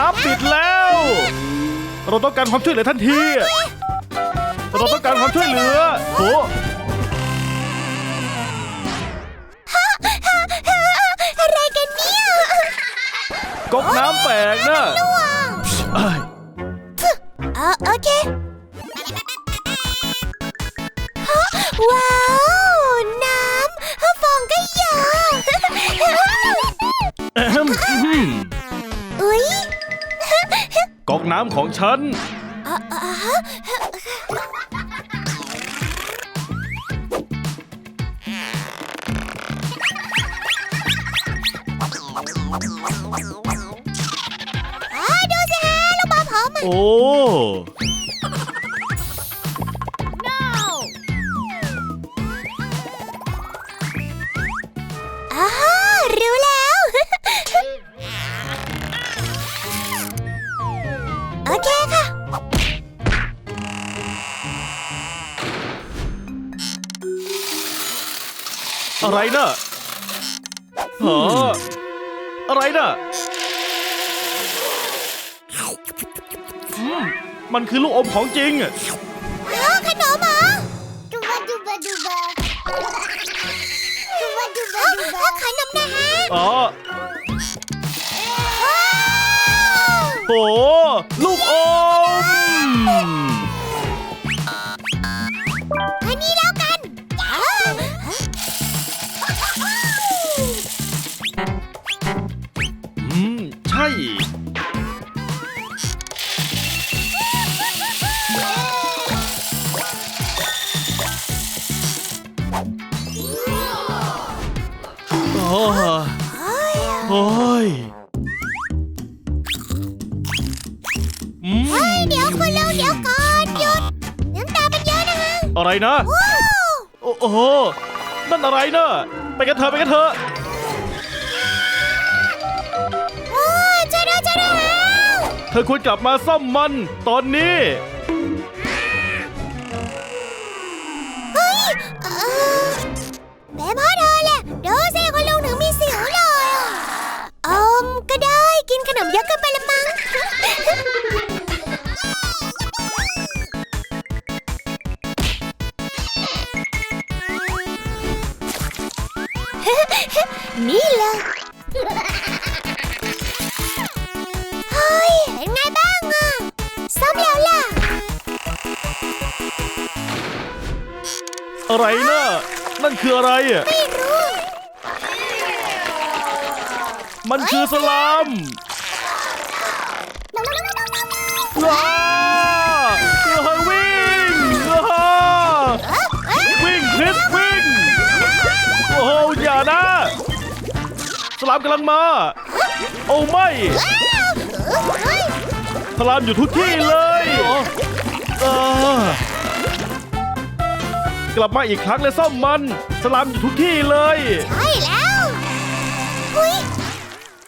น้ำปิดแล้ว เราต้องการความช่วยเหลือทันที เราต้องการความช่วยเหลือโหอะไรกันเนี่ยก๊อกน้ำแตกนะเอ้ยเออโอเคฮะว้าว น้ำฮะฟองก็เยอะแอมอื้อหืออุ๊ย ก๊อกน้ำของฉันอะอะฮะอ่าดูสิฮะลูกบอลผมโอ้อ่ารู้แล้ อะไรน่ะฮะอะไรน่ะอืมมันคือลูกอมของจริงอ้าวขนมเหรอดูบาดูบาดูบาดูบาดูบาดูบาขนมนะฮะอ๋อว้าวโห โอ้โอ้ยอืมเฮ้ยเดี๋ยวคุณลุงเดี๋ยวก่อนหยุดน้ำตาเป็นเยอะนะฮะอะไรนะว้าวโอ้โอ้โห นั่นอะไรนะไปกันเถอะไปกันเถอะว้าวช่วยด้วยช่วยด้วยฮะเธอควรกลับมาซ่อมมันตอนนี้ อะไรนะนั่นคืออะไรอะไม่รู้ มันคือสลามว้าเฮ้ยวิ่งว้าวิ่งคริสวิ่งโอ้โหอย่านะ สลามกำลังมา โอ้ไม่สลามอยู่ทุกที่เลยเออก ลับมาอีกครั้งและซ่อมมัน สลามอยู่ทุกที่เลย ใช่แล้วหุย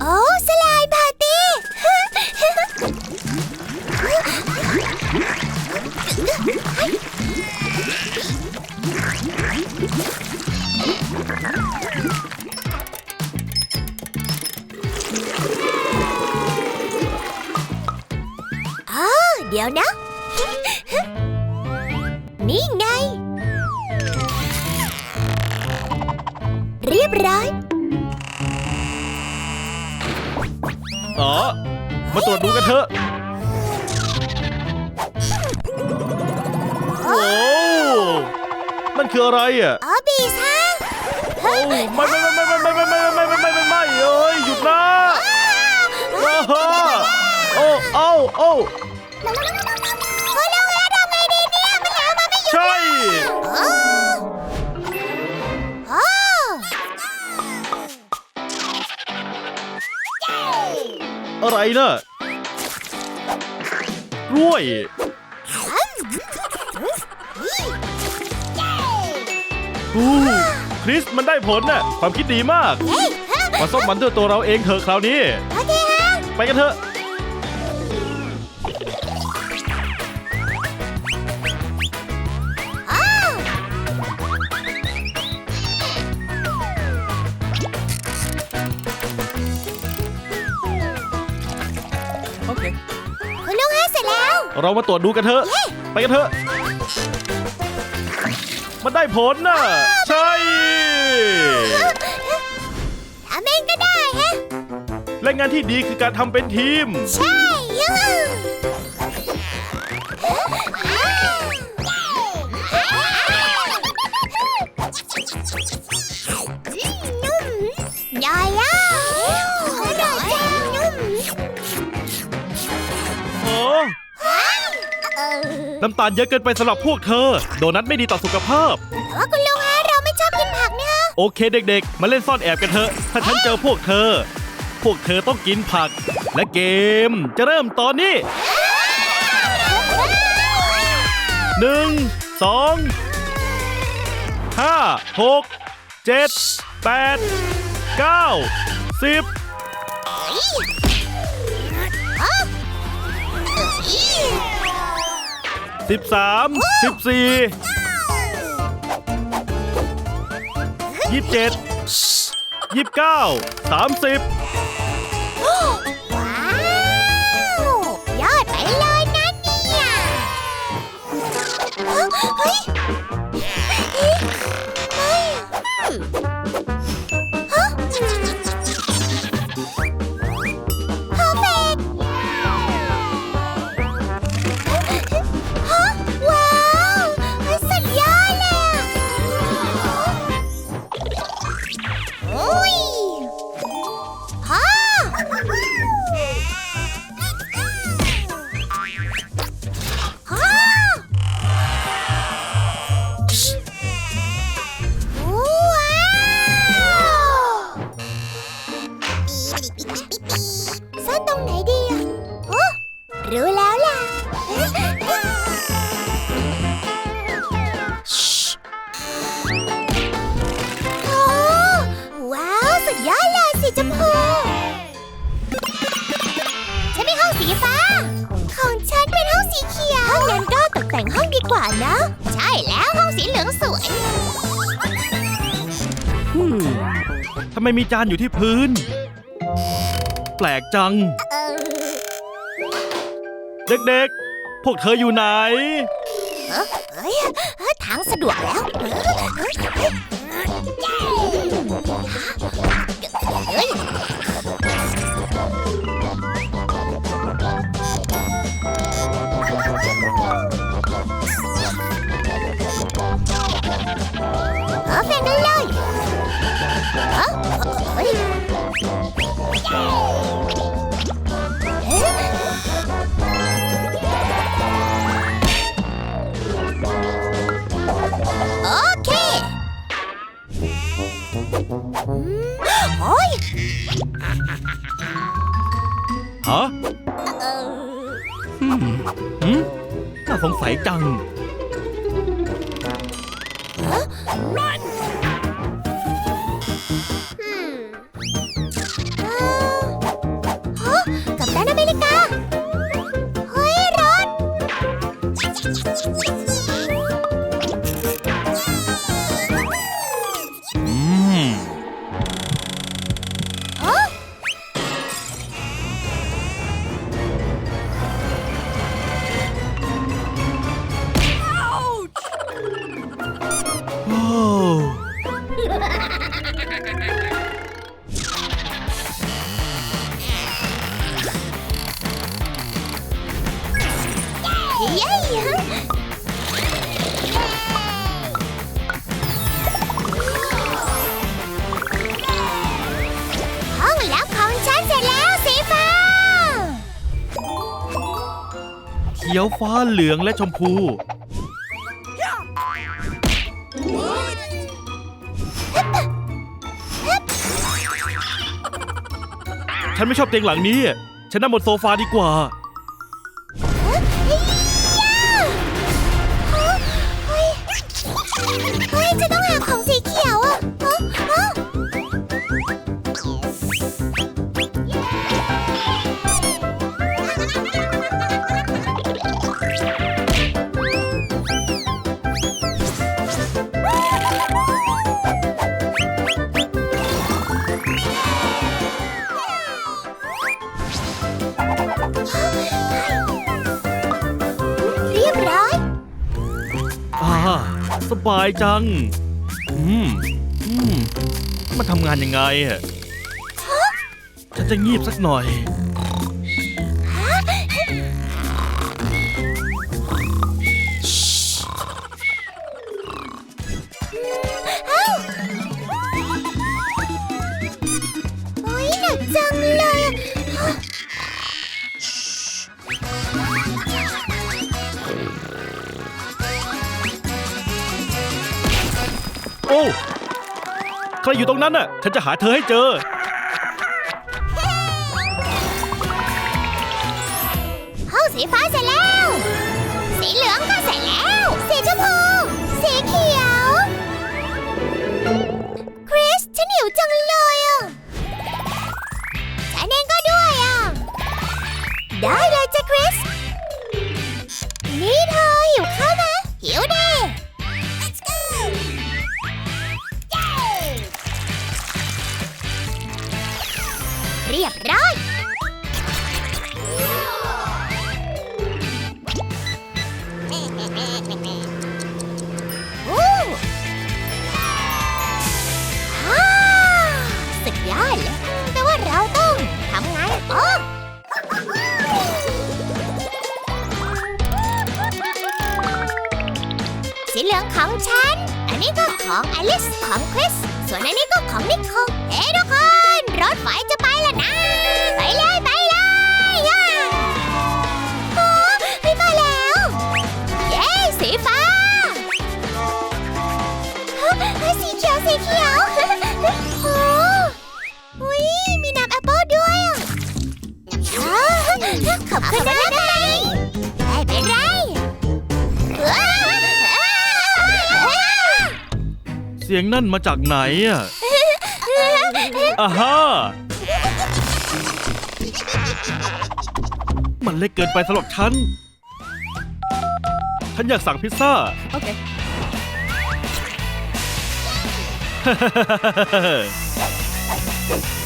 โอ้สลายปาร์ตี้ อ๋อ เดี๋ยวนะ นี่ไง รียบร้อยอ๋อ มาตรวจดูกันเถอะ โอ้นั่นคืออะไรอะ อ๋อบีซะโอ้ไม่ไม่ไม่ไม่ไม่ไม่ไม่ไม่ไม่ไม่ไม่ไม่เอ้ยหยุดนะโอ้โหโอ้โอ้ อะไรนะกล้วย อู้คริสมันได้ผลน่ะ ความคิดดีมากเฮ้ยฮะมาซ่อมมันด้วยตัวเราเองเถอะคราวนี้โอเคฮะไปกันเถอะ เรามาตรวจดูกันเถอะ ไปกันเถอะ มันได้ผลน่ะ ใช่ทำเองก็ได้ฮะ และงานที่ดีคือการทำเป็นทีม ใช่ยู น้ำตาลเยอะเกินไปสำหรับพวกเธอ โดนัทไม่ดีต่อสุขภาพ แต่ว่าคุณลุงฮะเราไม่ชอบกินผักเนี่ยโอเคเด็กๆ มาเล่นซ่อนแอบกันเถอะ ถ้าฉันเจอพวกเธอ พวกเธอต้องกินผัก และเกม จะเริ่มตอนนี้หนึ่งสองห้าหกเจ็ดแปดเก้าสิบ สิบสามสิบสี่ยี่สิบเจ็ดยี่สิบเก้าสามสิบว้าว ยอดไปเลยนะเนี่ยเฮ้ยเฮ้ย กแต่งห้องดีกว่านะ ใช่แล้วห้องสีเหลืองสวย ทำไมมีจานอยู่ที่พื้น แปลกจัง เด็กๆ พวกเธออยู่ไหน เอ้ยเอ้ยทางสะดวกแล้ว ฮะอืมหืมน่าสงสัยจัง ขียวฟ้าเหลืองและชมพู ฉันไม่ชอบเตียงหลังนี้ ฉันนั่งบนโซฟาดีกว่า บายจัง อืม อืม มันทำงานยังไงอะฉันจะงีบสักหน่อย โอ้ใครอยู่ตรงนั้นน่ะ ฉันจะหาเธอให้เจอ ห้องสีฟ้าเสร็จแล้ว สีเหลืองก็เสร็จแล้ว สีชมพู สีเขียว คริส ฉันหิวจังเลยอะ ฉันเองก็ด้วยอะ ได้เลย ของฉัน อันนี้ก็ของอลิสของคริส ส่วนอันนี้ก็ของนิโคลเฮ้ทุกคน รถไฟจะไปแล้วนะ ไปเลยไป สียงนั่นมาจากไหนอะอ่าฮะมันเล็กเกินไปสำหรับฉัน ฉันอยากสั่งพิซซ่า โอเคเป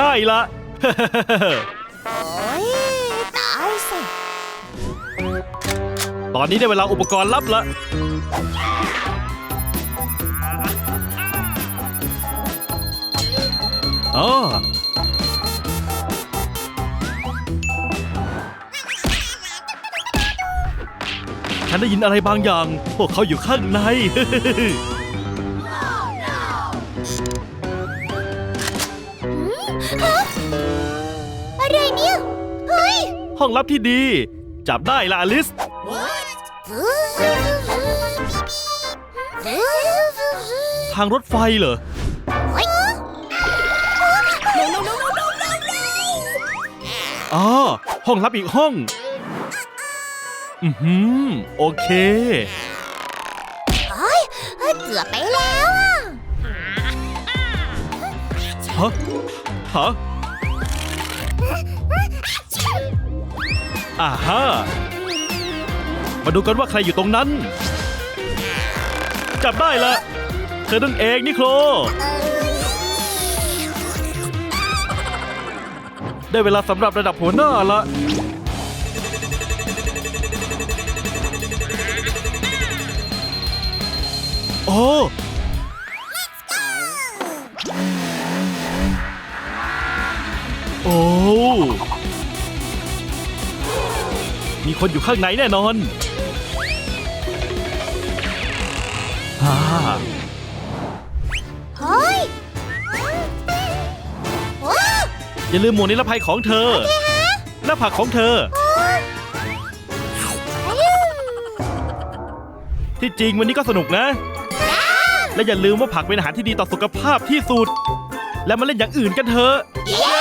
ได้ละ โอ้ยตายสิ ตอนนี้ได้เวลาอุปกรณ์ลับละ อ๋อ ฉันได้ยินอะไรบางอย่าง พวกเขาอยู่ข้างใน ห้องลับที่ดี จับได้ละอลิส ทางรถไฟเหรอเฮ้ยอ๋อ ห้องลับอีกห้อง อือหือ โอเค เฮ้ยเกือบไปแล้วอะ ฮะ ฮะ อ่าฮะมาดูกันว่าใครอยู่ตรงนั้น จับได้ละเธอนั่นเองนิโคลได้เวลาสำหรับระดับหัวหน้าละโอ้โอ้ มีคนอยู่ข้างในแน่นอนฮ่าเฮ้ยโอ้อย่าลืมหมวกนิรภัยของเธอและผักของเธอ ที่จริงวันนี้ก็สนุกนะ และอย่าลืมว่าผักเป็นอาหารที่ดีต่อสุขภาพที่สุด และมาเล่นอย่างอื่นกันเถอะเย้